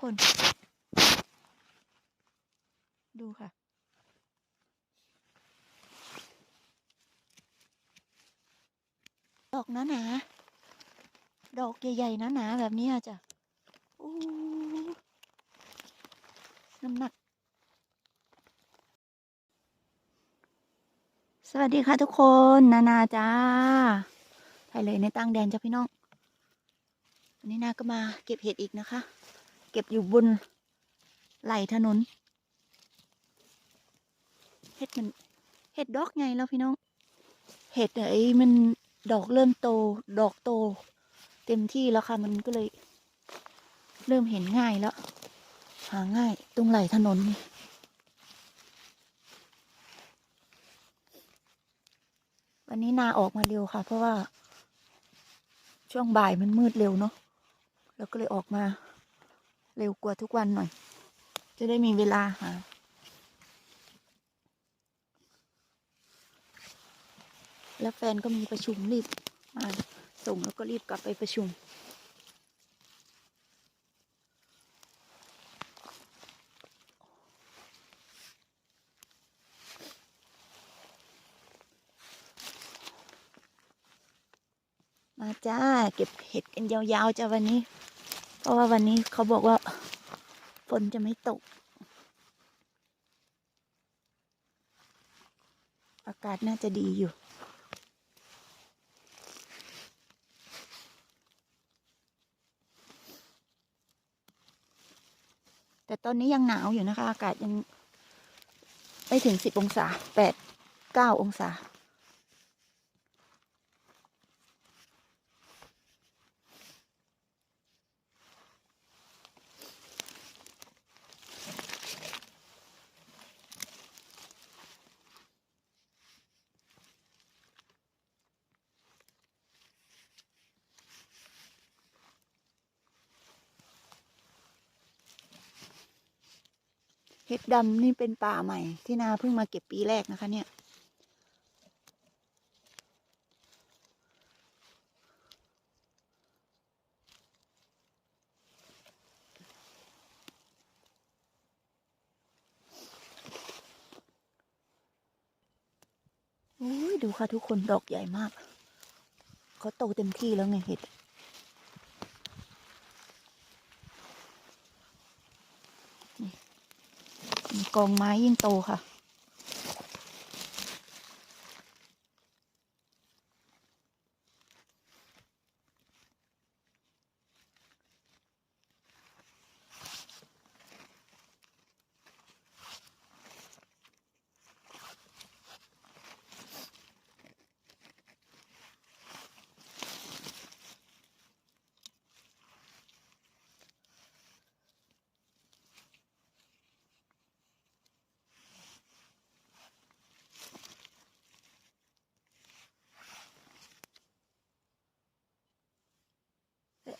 คน ดูค่ะ ดอกหนาหนาๆดอกใหญ่ๆหนาหนาๆแบบนี้อะจ้ะโอ้น้ำหนัก สวัสดีค่ะทุกคนนานาจ้าไทเลยในตั้งแดนจ้ะพี่น้องวันนี้นาก็มาเก็บเห็ดอีกนะคะ เก็บอยู่บนไหลถนน เห็ดมัน เห็ดดอกไงแล้วพี่น้อง เห็ดเนี่ยไอ้มันดอกเริ่มโต ดอกโต เต็มที่แล้วค่ะ มันก็เลย เริ่มเห็นง่ายแล้ว หาง่ายตรงไหลถนนนี่วันนี้นาออกมาเร็วค่ะ เพราะว่าช่วงบ่ายมันมืดเร็วเนาะแล้วก็เลยออกมา เร็วกว่าทุกวันหน่อย จะได้มีเวลาหาแล้วแฟนก็มีประชุมรีบมาส่งแล้วก็รีบกลับไปประชุม มาจ้า เก็บเห็ดกันยาวๆจ้าวันนี้ เพราะว่าวันนี้เขาบอกว่าฝนจะไม่ตก อากาศน่าจะดีอยู่ แต่ตอนนี้ยังหนาวอยู่นะคะ อากาศยัง ไม่ถึงสิบองศาแปดเก้าองศา เห็ดดำนี่เป็นป่าใหม่ ที่นาเพิ่งมาเก็บปีแรกนะคะ เนี่ยโอ้ยดูค่ะทุกคนดอกใหญ่มาก เขาโตเต็มที่แล้วไงเห็ด กองไม้ยิ่งโตค่ะ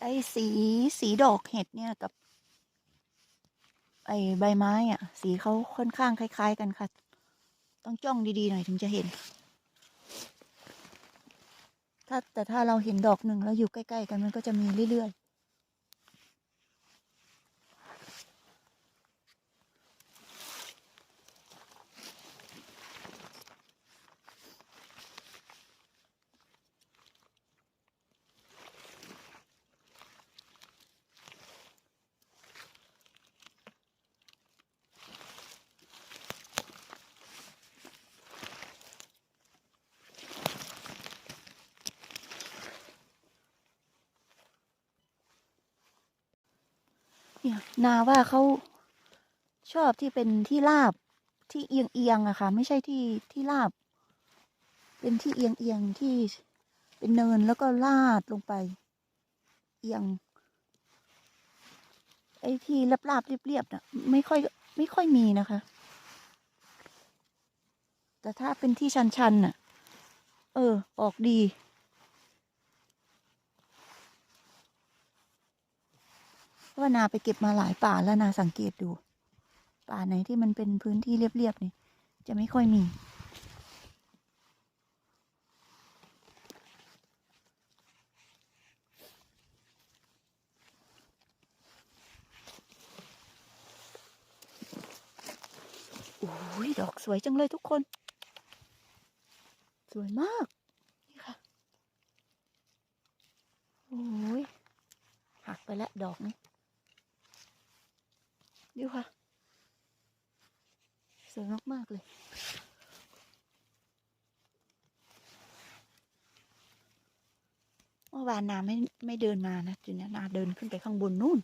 ไอ้ สีสีดอกเห็ดเนี่ยกับ ไอ้ใบไม้อะสีเขาค่อนข้างคล้าย ๆ กันค่ะ ต้องจ้องดีๆหน่อยถึงจะเห็น ถ้าแต่ถ้าเราเห็นดอกหนึ่งแล้วอยู่ใกล้ ๆ กันมันก็จะมีเรื่อยๆ เนาว่าเขาชอบที่เป็นที่ราบที่เอียงๆอะค่ะ ไม่ใช่ที่ที่ราบ เป็นที่เอียงๆที่เป็นเนินแล้วก็ลาดลงไป เอียง ไอ้ที่ราบๆเรียบๆน่ะไม่ค่อยไม่ค่อยมีนะคะ แต่ถ้าเป็นที่ชันๆน่ะ เออ ออกดี พราะว่านาไปเก็บมาหลายป่าแล้วนาสังเกตดู ป่าไหนที่มันเป็นพื้นที่เรียบๆนี่ จะไม่ค่อยมีโอ้ยดอกสวยจังเลยทุกคน สวยมาก นี่ค่ะ โอ้ยหักไปแล้วดอกนี้ ดูค่ะ สวยมาก ๆ เลย เมื่อวานนาไม่ไม่เดินมานะจุนี้นาเดินขึ้นไปข้างบนนู่น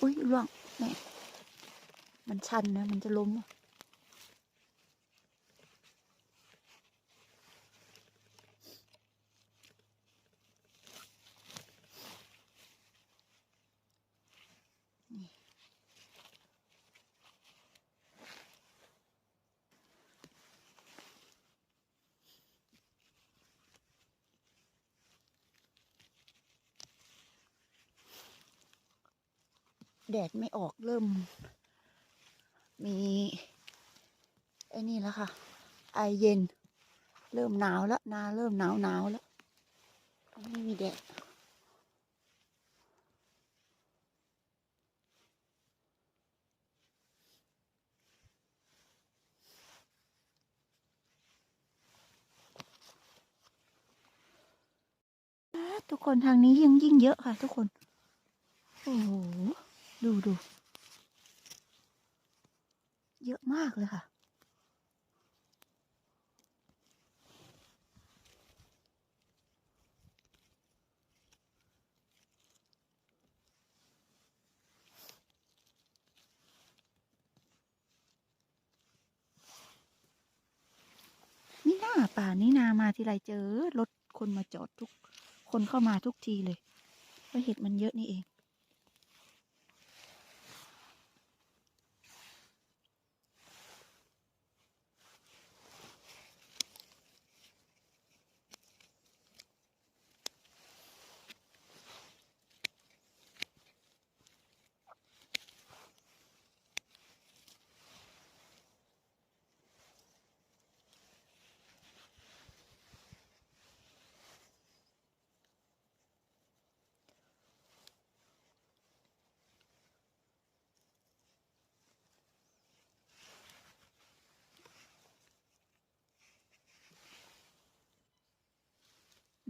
อุ๊ยร่วงแม่มันชันนะ มันจะล้มอะ แดดไม่ออกเริ่ม มีไอ้นี่แล้วค่ะ ไอเย็น เริ่มหนาวแล้วนาเริ่มหนาวหนาวแล้วไม่มีแดดทุกคนทางนี้ยิ่งยิ่งเยอะค่ะ ทุกคน โอ้โห ดูดู เยอะมากเลยค่ะ นี่หน้าป่านี่นามาทีไรเจอรถคนมาจอดทุก คนเข้ามาทุกทีเลยเพราะเห็ดมันเยอะนี่เอง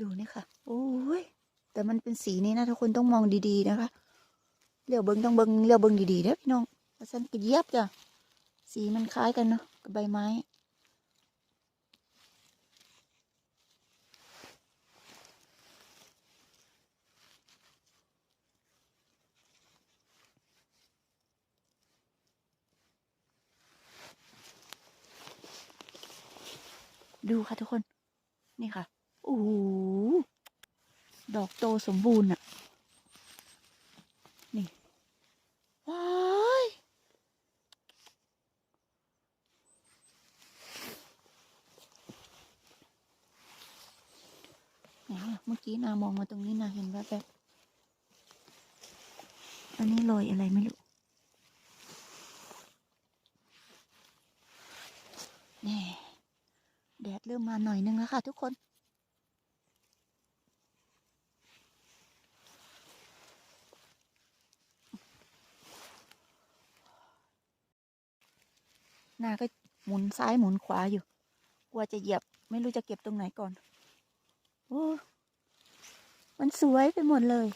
ดูนี่ค่ะ โอ้ย แต่มันเป็นสีนี้นะทุกคนต้องมองดีๆนะคะเลี้ยวเบิงต้องเบิงเลี้ยวเบิงดีๆเด้อพี่น้องเพราะฉันก็เยียบจ้ะ สีมันคล้ายกันเนาะกับใบไม้ดูค่ะทุกคน นี่ค่ะ โอ้โหดอกโตสมบูรณ์อะนี่ ว้ายอะเมื่อกี้นามองมาตรงนี้นาเห็นแบบแบบอันนี้โรยอะไรไม่รู้แน่แดดเริ่มมาหน่อยนึงแล้วค่ะทุกคนาก็ห มุนซ้ายหมุนขวาอยู่ กลัวจะเหยียบ ไม่รู้จะเก็บตรงไหนก่อน โอ้ มันสวยไปหมดเลย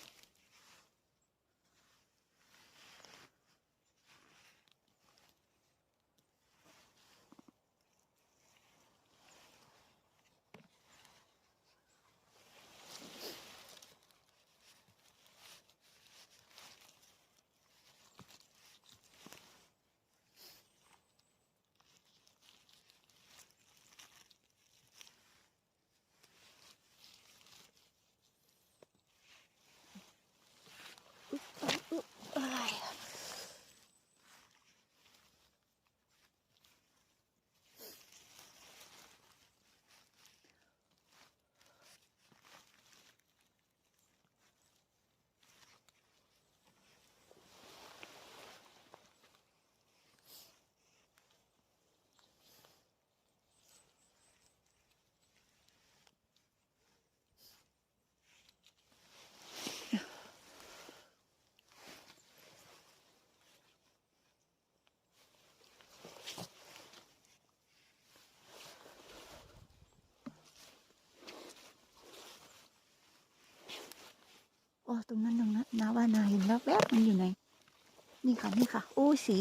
อ้ตรงนั้นตรงนั้นนาว่านาเห็นแล้วแวบมันอยู่ไหน นี่ค่ะนี่ค่ะ โอ้สี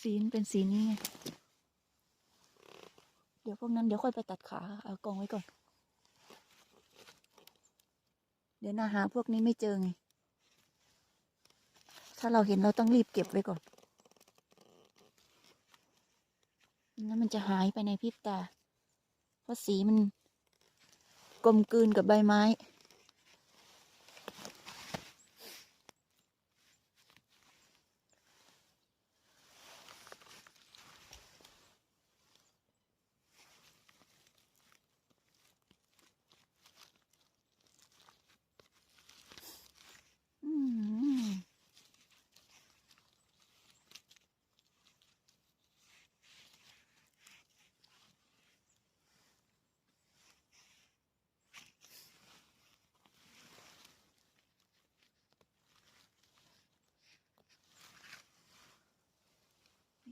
สีนเป็นสีนี้ไง เดี๋ยวพวกนั้นเดี๋ยวค่อยไปตัดขาเอากองไว้ก่อน เดี๋ยวนาหาพวกนี้ไม่เจอไง ถ้าเราเห็นเราต้องรีบเก็บไว้ก่อนแล้วมันจะหายไปในพริบตา เพราะสีมัน ลมกลืนกับใบไม้ อืมมี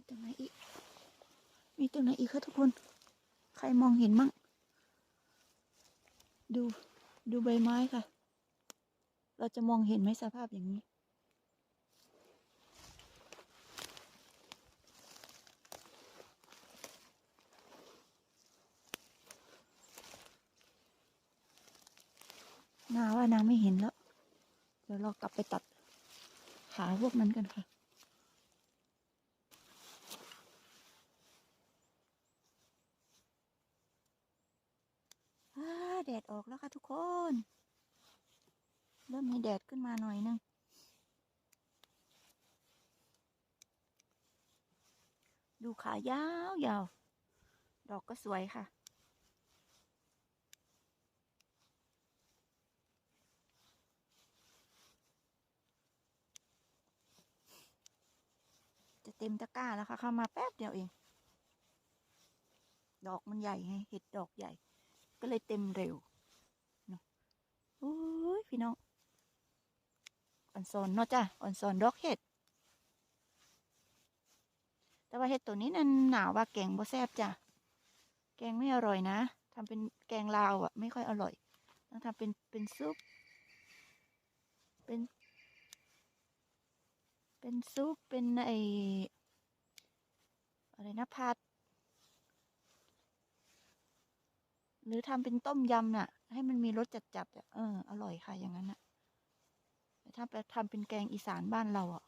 ตรงไหนอีก มีตรงไหนอีกคะทุกคน ใครมองเห็นมั่ง ดู ดูใบไม้ค่ะ เราจะมองเห็นไหมสภาพอย่างนี้ นาว่านางไม่เห็นแล้ว เดี๋ยวเรากลับไปตัดขาพวกนั้นกันค่ะ อาแดออกแล้วค่ะทุกคน เริ่มมีแดดขึ้นมาหน่อยนึง ดูขายาวยาว ดอกก็สวยค่ะ จะเต็มตะกร้าแล้วค่ะเข้ามาแป๊บเดียวเอง ดอกมันใหญ่ไงเห็ดดอกใหญ่ก็เลยเต็มเร็ว อ้ยพี่น้องอ่อนซอนเนาะจ้ะอ่อนซอนดอกเห็ด แต่ว่าเห็ดตัวนี้นั่นหนาวว่าแกงบ่แซบจ้ะ แกงไม่อร่อยนะทำเป็นแกงลาวอะ ไม่ค่อยอร่อย ต้องทำเป็นเป็นซุป เป็น เป็นซุป เป็นไออะไรนะผัด หรือทำเป็นต้มยำน่ะ ให้มันมีรสจัดๆอะเอออร่อยค่ะอย่างนั้นน่ะถ้าไปทำเป็นแกงอีสานบ้านเราอะ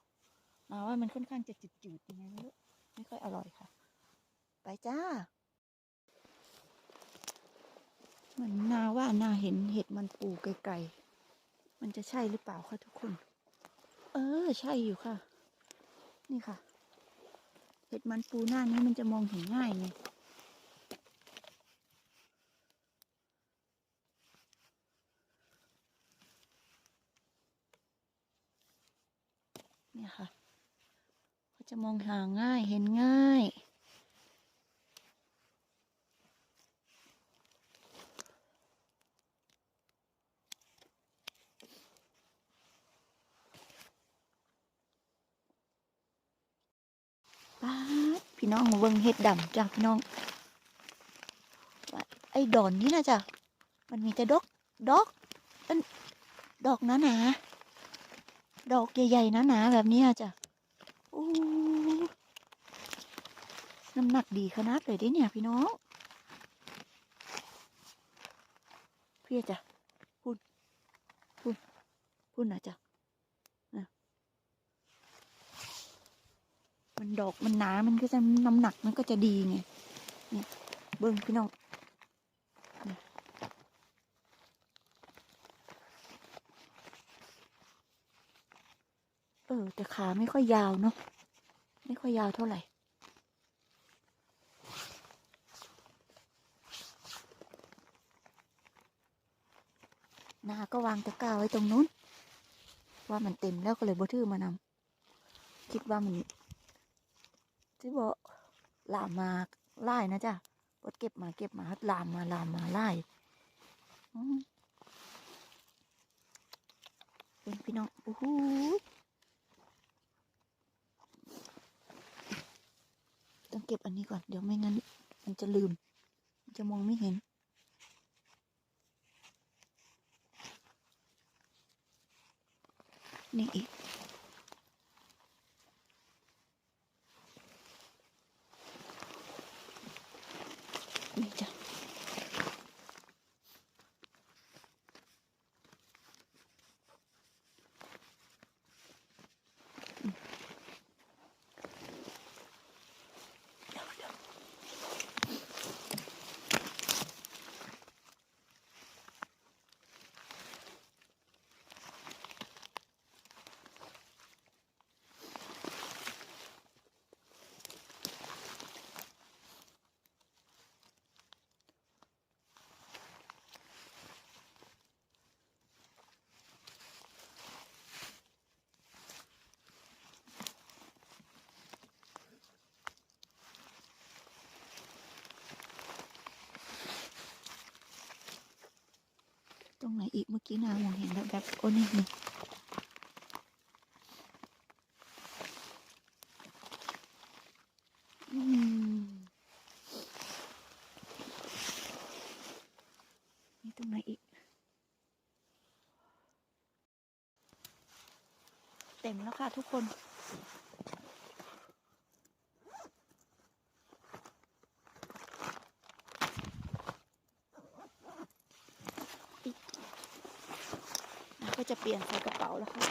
มาว่ามันค่อนข้างจะจืดๆยังไงไม่รู้ไม่ค่อยอร่อยค่ะ ไปจ้าเหมือนนาว่านาเห็นเห็ดมันปูไกลๆมันจะใช่หรือเปล่าคะทุกคน เออ ใช่อยู่ค่ะ นี่ค่ะ เห็ดมันปูหน้านี้มันจะมองเห็นง่ายไง เนี่ยค่ะเขาจะมองหาง่ายเห็นง่ายป๊าพี่น้องเบิ่งเห็ดดำจ้ะพี่น้อง ไอ้ดอนนี่นะจ้ะมันมีแต่ดอก ดอกอันดอกหนาหนา ดอกใหญ่ๆหนาๆแบบนี้อะจ้ะโอ้น้ำหนักดีขนาดเลยดิเนี่ยพี่น้องเพี่จ้ะพูดพูดพูดนะจ้ะมันดอกมันหนา มันก็จะน้ำหนักมันก็จะดีไงเนี่ยเบิ้งพี่น้องเนี่ยเออแต่ขาไม่ค่อยยาวเนาะไม่ค่อยยาวเท่าไหร่นาก็วางตะกร้าไว้ตรงนู้น ว่ามันเต็มแล้วก็เลยบ่ถือมานำคิดว่ามันที่บอกลามมาไล่นะจ๊ะปดเก็บมาเก็บมาลามมาลามมาไล่เป็นพี่น้องโอ้โห ต้องเก็บอันนี้ก่อน เดี๋ยวไม่งั้น มันจะลืมจะมองไม่เห็น นี่อีก อีกเมื่อกี้นามองเห็นแบบแบบโอ้นี่นี่อืมมีตรงไหนอีก เต็มแล้วค่ะทุกคน นะก็จะเปลี่ยนใส่กระเป๋าแล้วค่ะ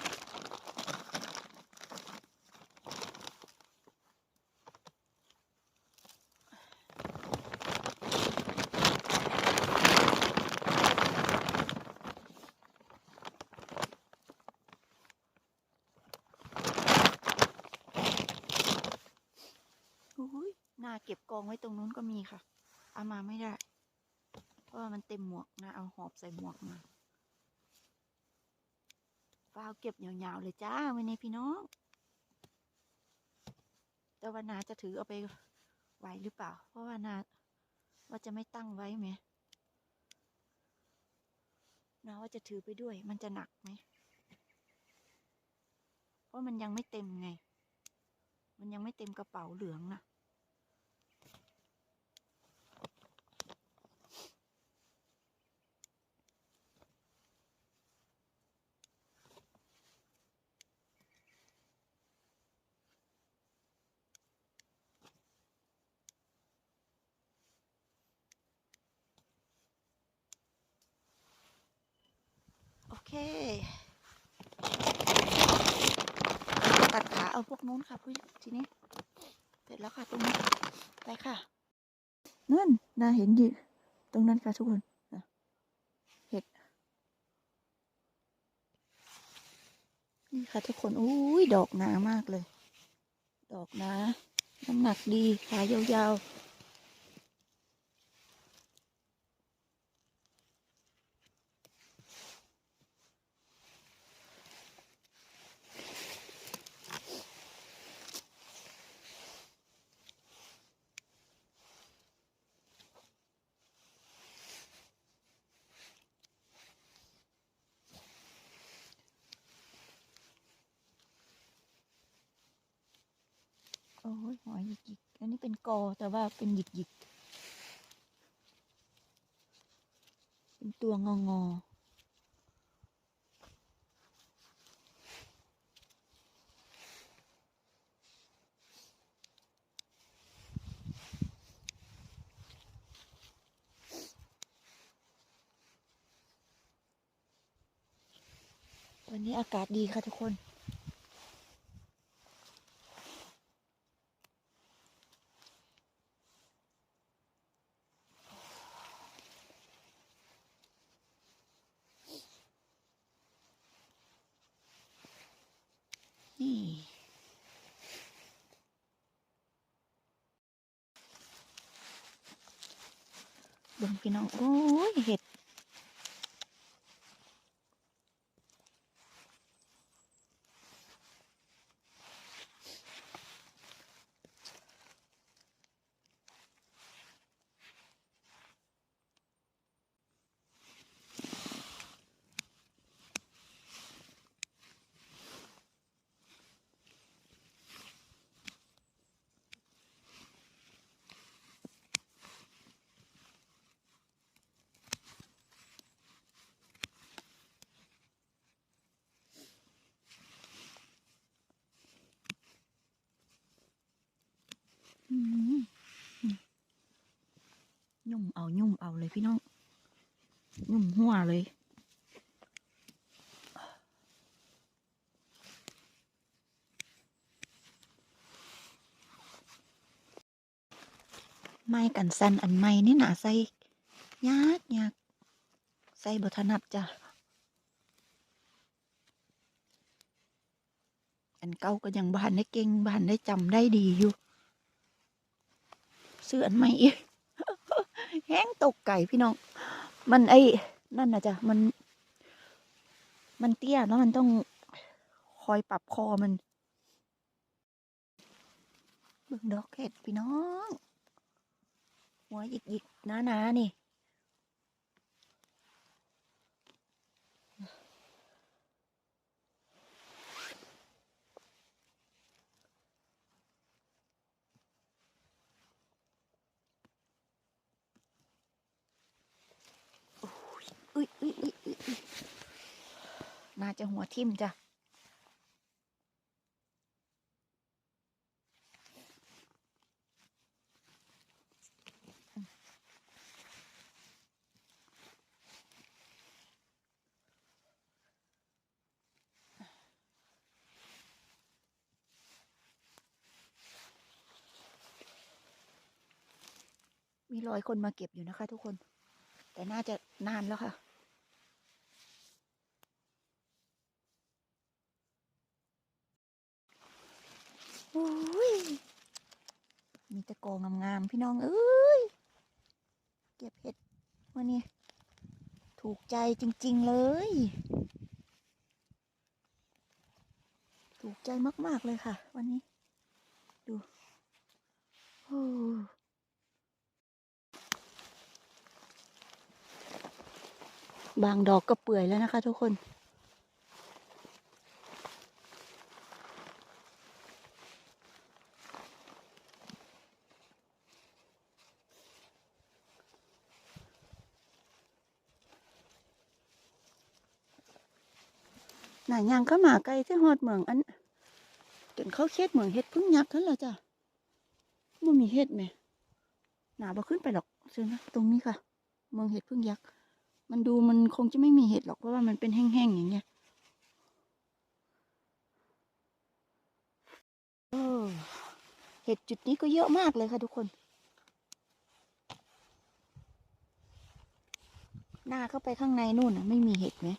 อุ้ย นาเก็บกองไว้ตรงนู้นก็มีค่ะ เอามาไม่ได้ เพราะว่ามันเต็มหมวกนะ เอาหอบใส่หมวกมาฟ้าวเก็บยาวๆเลยจ้าไว้ในพี่น้อง แต่ว่านาจะถือเอาไปไหวหรือเปล่า เพราะว่านาว่าจะไม่ตั้งไว้ไหมนาว่าจะถือไปด้วย มันจะหนักไหมเพราะมันยังไม่เต็มไง มันยังไม่เต็มกระเป๋าเหลืองนะ เค ตัดขาเอาพวกนู้นค่ะพี่ทีนี้ เสร็จแล้วค่ะตรงนี้ไปค่ะนั่นนาเห็นอยู่ตรงนั้นค่ะทุกคนเห็ดนี่ค่ะทุกคนอุ้ยดอกหนามากเลย ดอกหนาน้ำหนักดีขายาวๆโอ้ ยิกอันนี้เป็นกอแต่ว่าเป็นหยิกๆเป็นตัวงองอวันนี้อากาศดีค่ะทุกคน บิ่งพี่น้อง โอ้ยเห็ด ยุ่มเอายุ่มเอาเลยพี่น้อง ยุ่มหัวเลยไม้กันสันอันใหม่นี่หนาใส่ยากยากใส่บทนัดจ้ะ อันเก่าก็ยังบ้านได้เก่งบ้านได้จำได้ดีอยู่ ซื้ออันใหม่อีกแห้งตกไก่พี่น้อง มันไอ้นั่นนะจ๊ะมัน มันเตี้ยแล้วมันต้องคอยปรับคอมันเบิ่งดอกเห็ดพี่น้อง หัวหยิกหยิกๆหนาๆนี่ อุ้ยอุ้ยอุ้ยอุ้ยอุ๊ย น่าจะหัวทิ่มจ้ะมีรอยคนมาเก็บอยู่นะคะทุกคน แต่น่าจะนานแล้วค่ะ โอ้ย มีแตะ กองามๆพี่น้องเอ้ยเก็บเห็ดวันนี้ถูกใจจริง ๆ เลย ถูกใจมากๆเลยค่ะ วันนี้ ดูโอ้บางดอกก็เปื่อยแล้วนะคะทุกคนายางก็มาไกลที่ฮอดเมืองอันจนเขาเช็ดเมืองเฮ็ดพึ่งยักษ์ทั้นละจ้ะมันมีเฮ็ดไหมหนาบ่ขึ้นไปหรอกเชิญนะตรงนี้ค่ะ เมืองเห็ดพึ่งยักษ์มันดูมันคงจะไม่มีเห็ดหรอกเพราะว่ามันเป็นแห้งๆอย่างเงี้ยเออเห็ดจุดนี้ก็เยอะมากเลยค่ะทุกคน หน้าเข้าไปข้างในนู่นน่ะไม่มีเห็ดไหม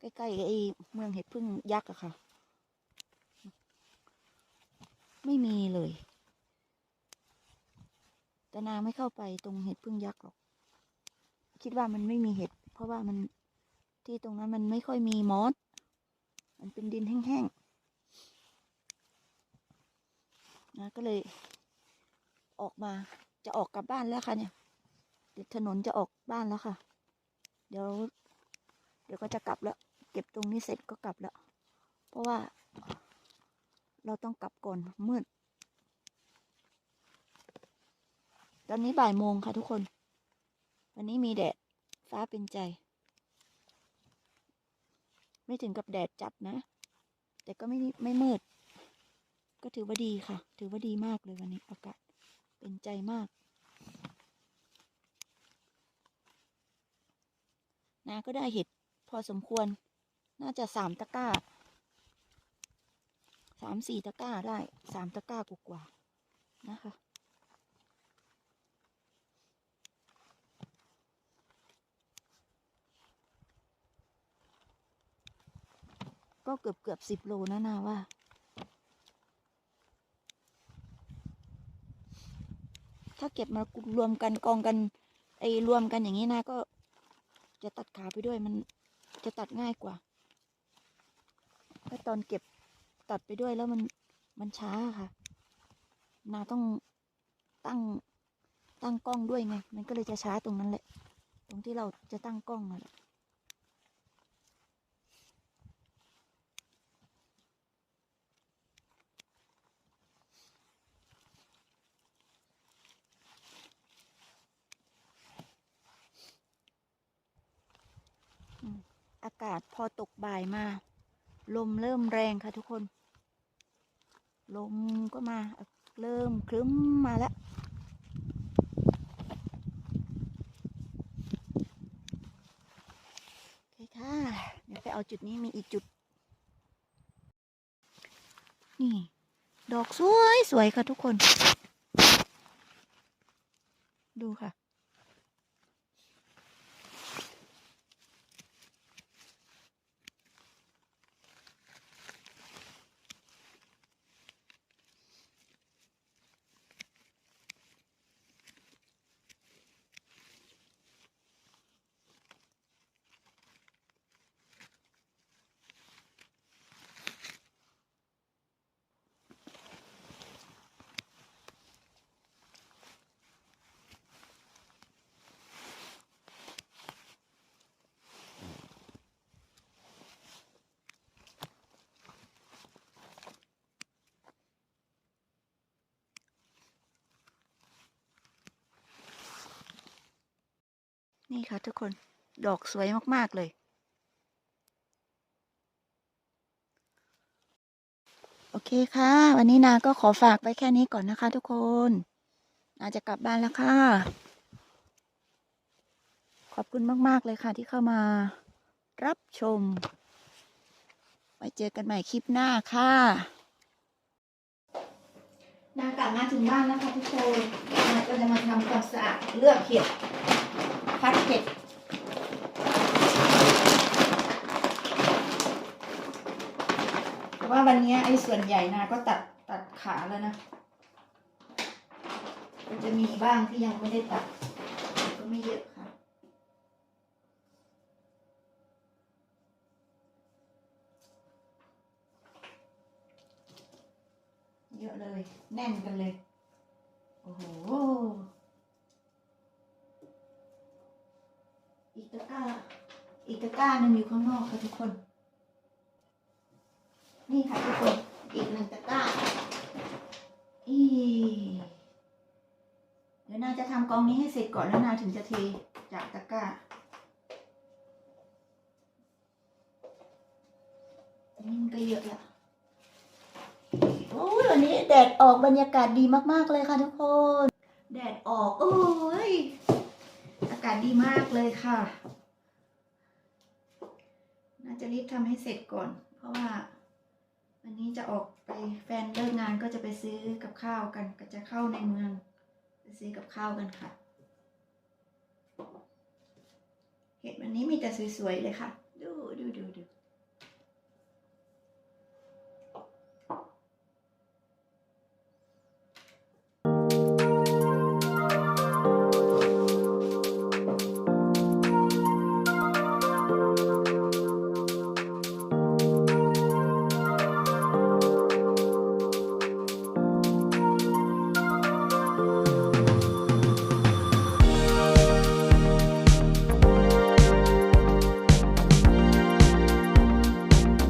ใกล้ๆไอ้เมืองเห็ดพึ่งยักษ์อะค่ะ ไม่มีเลย แต่นางไม่เข้าไปตรงเห็ดพึ่งยักษ์หรอก คิดว่ามันไม่มีเห็ด เพราะว่ามันที่ตรงนั้นมันไม่ค่อยมีมอส มันเป็นดินแห้งๆ นะก็เลยออกมาจะออกกลับบ้านแล้วค่ะเนี่ยเดี๋ยวถนนจะออกบ้านแล้วค่ะ เดี๋ยว เดี๋ยวก็จะกลับแล้ว ก็บตรงนี้เสร็จก็กลับแล้ว เพราะว่าเราต้องกลับก่อนมืด ตอนนี้บ่ายโมงค่ะทุกคน วันนี้มีแดด ฟ้าเป็นใจ ไม่ถึงกับแดดจัดนะ แต่ก็ไม่ไม่มืด ก็ถือว่าดีค่ะ ถือว่าดีมากเลยวันนี้อากาศเป็นใจมากนาก็ได้เห็ดพอสมควร น่าจะสามตะกร้าสามสี่ตะกร้าได้สามตะกร้ากว่าๆนะคะ ก็เกือบเกือบสิบโลนะนาว่าถ้าเก็บมารวมกันกองกัน ไอ้รวมกันอย่างนี้นะก็จะตัดขาไปด้วยมันจะตัดง่ายกว่า ถ้าตอนเก็บตัดไปด้วยแล้วมันมันช้าค่ะ นาต้องตั้งตั้งกล้องด้วยไง มันก็เลยจะช้าตรงนั้นแหละ ตรงที่เราจะตั้งกล้องนั่นแหละอากาศพอตกบ่ายมา ลมเริ่มแรงค่ะทุกคน ลมก็มาเริ่มคลึ้มมาแล้วโอเคค่ะ เดี๋ยวไปเอาจุดนี้มีอีกจุด นี่ ดอกสวยสวยค่ะทุกคน ดูค่ะ นี่ค่ะทุกคนดอกสวยมาก ๆ เลย โอเคค่ะ วันนี้นาก็ขอฝากไว้แค่นี้ก่อนนะคะทุกคน นาจะกลับบ้านแล้วค่ะ ขอบคุณมาก ๆ เลยค่ะที่เข้ามารับชม ไว้เจอกันใหม่คลิปหน้าค่ะนากลับมาถึงบ้านแล้วค่ะทุกคนนาก็จะมาทำความสะอาดเลือกเห็ด พัดเห็ดแต่ว่าวันนี้ไอ้ส่วนใหญ่นาก็ตัดตัดขาแล้วนะ มันจะมีบ้างที่ยังไม่ได้ตัด ก็ไม่เยอะค่ะเยอะเลย แน่นกันเลย โอ้โห อีกตะกร้าอีกตะกร้าหนึ่งอยู่ข้างนอกค่ะทุกคน นี่ค่ะทุกคน อีกหนึ่งตะกร้าอีเดี๋ยวนาจะทำกองนี้ให้เสร็จก่อนแล้วนาถึงจะเทจากตะกร้านี่มันก็เยอะละโอ้ยวันนี้แดดออกบรรยากาศดีมากๆเลยค่ะทุกคน แดดออก โอ้ย อากาศดีมากเลยค่ะ น่าจะรีบทำให้เสร็จก่อน เพราะว่าวันนี้จะออกไปแฟนเลิกงานก็จะไปซื้อกับข้าวกัน ก็จะเข้าในเมืองไปซื้อกับข้าวกันค่ะ เห็ดวันนี้มีแต่สวยๆเลยค่ะ ดูดูดู